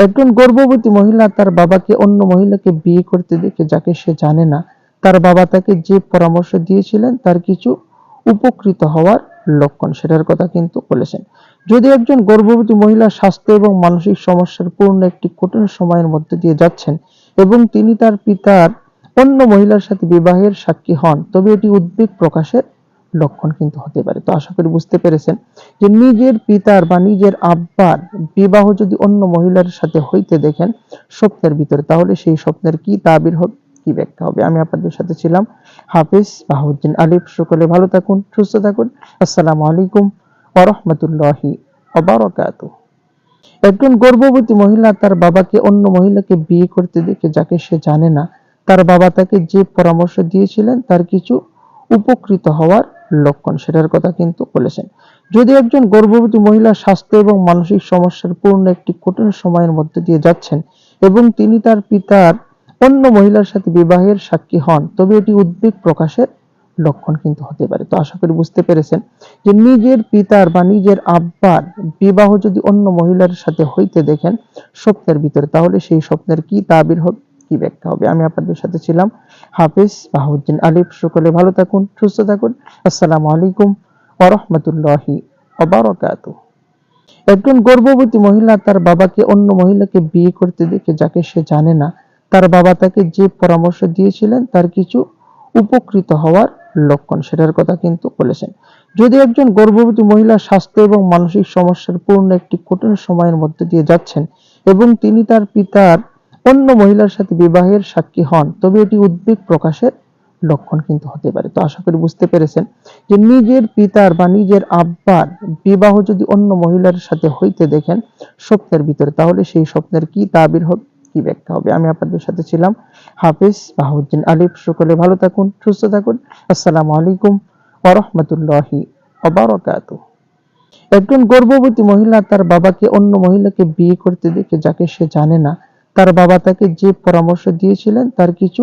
একজন গর্ভবতী মহিলা তার বাবাকে অন্য মহিলাকে বিয়ে করতে দেখে যাকে সে জানে না, তার বাবা তাকে যে পরামর্শ দিয়েছিলেন তার কিছু উপকৃত হওয়ার লক্ষণ সেটার কথা কিন্তু বলেছেন। যদি একজন গর্ভবতী মহিলা স্বাস্থ্য এবং মানসিক সমস্যার পূর্ণ একটি কঠিন সময়ের মধ্যে দিয়ে যাচ্ছেন এবং তিনি তার পিতার অন্য মহিলার সাথে বিবাহের সাক্ষী হন, তবে এটি উদ্বেগ প্রকাশের লক্ষণ কিন্তু হতে পারে। তো আশা করি বুঝতে পেরেছেন যে নিজের পিতার বা নিজের আব্বার বিবাহ যদি অন্য মহিলার সাথে হইতে দেখেন স্বপ্নের ভিতরে, তাহলে সেই স্বপ্নের কি তাবির হবে, কি ব্যাখ্যা হবে? আমি আপনাদের সাথে ছিলাম হাফিজ বাহুদ্দিন আলিফ। সকলে ভালো থাকুন, সুস্থ থাকুন। আসসালামু আলাইকুম ওরহমতুল্লাহি অবরকাত একজন গর্ভবতী মহিলা তার বাবাকে, অন্য মহিলাকে বিয়ে করতে দেখে, যাকে সে জানে না, তার বাবা তাকে যে পরামর্শ দিয়েছিলেন, তার কিছু উপকৃত হওয়ার লক্ষণ, সেটার কথা কিন্তু বলেছেন। যদি একজন গর্ভবতী মহিলা স্বাস্থ্য এবং মানসিক সমস্যার পূর্ণ একটি কঠিন সময়ের মধ্যে দিয়ে যাচ্ছেন এবং তিনি তার পিতার অন্য মহিলার সাথে বিবাহের সাক্ষী হন, তবে এটি উদ্বেগ প্রকাশের লক্ষণ কিন্তু হতে পারে। তো আশা করি বুঝতে পেরেছেন যে নিজের পিতার বা নিজের আব্বার বিবাহ যদি অন্য মহিলার সাথে হইতে দেখেন স্বপ্নের ভিতরে, তাহলে সেই স্বপ্নের কি তাবির হবে? কি ব্যাখ্যা হবে? আমি আপনাদের সাথে ছিলাম হাফিজ বাহুদ্দিন আলিফ। সকলে ভালো থাকুন, সুস্থ থাকুন। আসসালামু আলাইকুম ওরহমতুল্লাহি অবরকাত একজন গর্ভবতী মহিলা তার বাবাকে অন্য মহিলাকে বিয়ে করতে দেখে যাকে সে জানে না, তার বাবা তাকে যে পরামর্শ দিয়েছিলেন তার কিছু উপকৃত হওয়ার লক্ষণ, সেটার কথা কিন্তু বলেছেন। যদি একজন গর্ভবতী মহিলা স্বাস্থ্য এবং মানসিক সমস্যার পূর্ণ একটি কঠিন সময়ের মধ্যে দিয়ে যাচ্ছেন এবং তিনি তার পিতার অন্য মহিলার সাথে বিবাহের সাক্ষী হন, তবে এটি উদ্বেগ প্রকাশের লক্ষণ কিন্তু হতে পারে। তো আশা করি বুঝতে পেরেছেন যে নিজের পিতার বা নিজের আব্বার বিবাহ যদি অন্য মহিলার সাথে হইতে দেখেন স্বপ্নের ভিতরে, তাহলে সেই স্বপ্নের কি তাবির হবে, কি ব্যাখ্যা হবে? আমি আপনাদের সাথে ছিলাম হাফিজ বাহুদ্দিন আলিফ। সকলে ভালো থাকুন, সুস্থ থাকুন। আসসালামু আলাইকুম ওরহমতুল্লাহি অবরকাত একজন গর্ভবতী মহিলা তার বাবাকে, অন্য মহিলাকে বিয়ে করতে দেখে, যাকে সে জানে না তার বাবা তাকে যে পরামর্শ দিয়েছিলেন, তার কিছু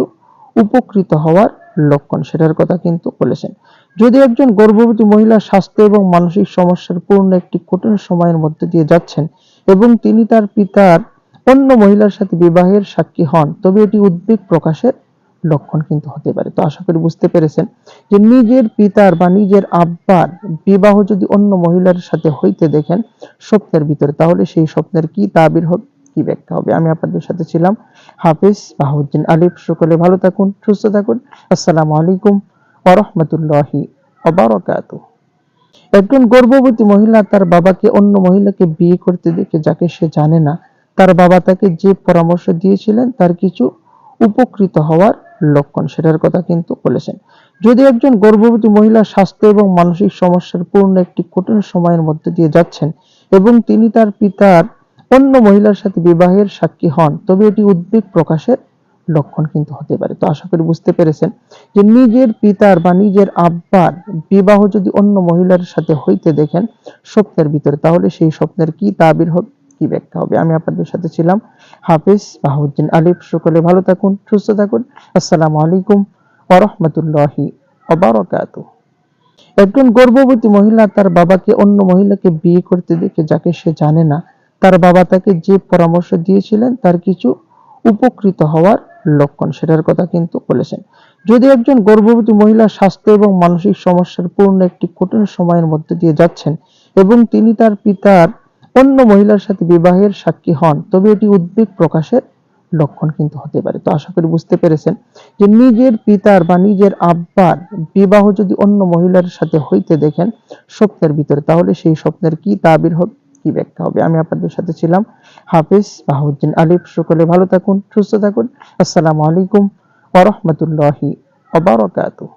উপকৃত হওয়ার লক্ষণ, সেটার কথা কিন্তু বলেছেন। যদি একজন গর্ভবতী মহিলা স্বাস্থ্য এবং মানসিক সমস্যার পূর্ণ একটি কঠিন সময়ের মধ্যে দিয়ে যাচ্ছেন এবং তিনি তার পিতার অন্য মহিলার সাথে বিবাহের সাক্ষী হন, তবে এটি উদ্বেগ প্রকাশের লক্ষণ কিন্তু হতে পারে। তো আশা করি বুঝতে পেরেছেন যে নিজের পিতার বা নিজের আব্বার বিবাহ যদি অন্য মহিলার সাথে হইতে দেখেন স্বপ্নের ভিতরে, তাহলে সেই স্বপ্নের কি তাবির হবে? কি ব্যাখ্যা হবে? আমি আপনাদের সাথে ছিলাম হাফিজ বাহুদ্দিন আলিফ। সকলে ভালো থাকুন, সুস্থ থাকুন। আসসালামু আলাইকুম ওরহমতুল্লাহি অবরকাত একজন গর্ভবতী মহিলা তার বাবাকে অন্য মহিলাকে বিয়ে করতে দেখে যাকে সে জানে না, তার বাবা তাকে যে পরামর্শ দিয়েছিলেন তার কিছু উপকৃত হওয়ার লক্ষণ, সেটার কথা কিন্তু বলেছেন। যদি একজন গর্ভবতী মহিলা স্বাস্থ্য এবং মানসিক সমস্যার পূর্ণ একটি কঠিন সময়ের মধ্যে দিয়ে যাচ্ছেন এবং তিনি তার পিতার অন্য মহিলার সাথে বিবাহের সাক্ষী হন, তবে এটি উদ্বেগ প্রকাশের লক্ষণ কিন্তু হতে পারে। তো আশা করি বুঝতে পেরেছেন যে নিজের পিতার বা নিজের আব্বার বিবাহ যদি অন্য মহিলার সাথে হইতে দেখেন স্বপ্নের ভিতরে, তাহলে সেই স্বপ্নের কি তাবির হবে, কি ব্যাখ্যা হবে? আমি আপনাদের সাথে ছিলাম হাফিজ বাহুদ্দিন আলিফ। সকলে ভালো থাকুন, সুস্থ থাকুন। আসসালামু আলাইকুম ওরহমতুল্লাহি অবরকাত একজন গর্ভবতী মহিলা তার বাবাকে, অন্য মহিলাকে বিয়ে করতে দেখে, যাকে সে জানে না তার বাবা তাকে যে পরামর্শ দিয়েছিলেন, তার কিছু উপকৃত হওয়ার লক্ষণ, সেটার কথা কিন্তু বলেছেন। যদি একজন গর্ভবতী মহিলা স্বাস্থ্য এবং মানসিক সমস্যার পূর্ণ একটি কঠিন সময়ের মধ্যে দিয়ে যাচ্ছেন এবং তিনি তার পিতার অন্য মহিলার সাথে বিবাহের সাক্ষী হন, তবে এটি উদ্বেগ প্রকাশের লক্ষণ কিন্তু হতে পারে। তো আশা করি বুঝতে পেরেছেন যে নিজের পিতার বা নিজের আব্বার বিবাহ যদি অন্য মহিলার সাথে হইতে দেখেন স্বপ্নের ভিতরে, তাহলে সেই স্বপ্নের কি তাবির হবে? কি ব্যাখ্যা হবে? আমি আপনাদের সাথে ছিলাম হাফিজ বাহুদ্দিন আলিফ। সকলে ভালো থাকুন, সুস্থ থাকুন। আসসালামু আলাইকুম ওরহমতুল্লাহি অবরকাতুহ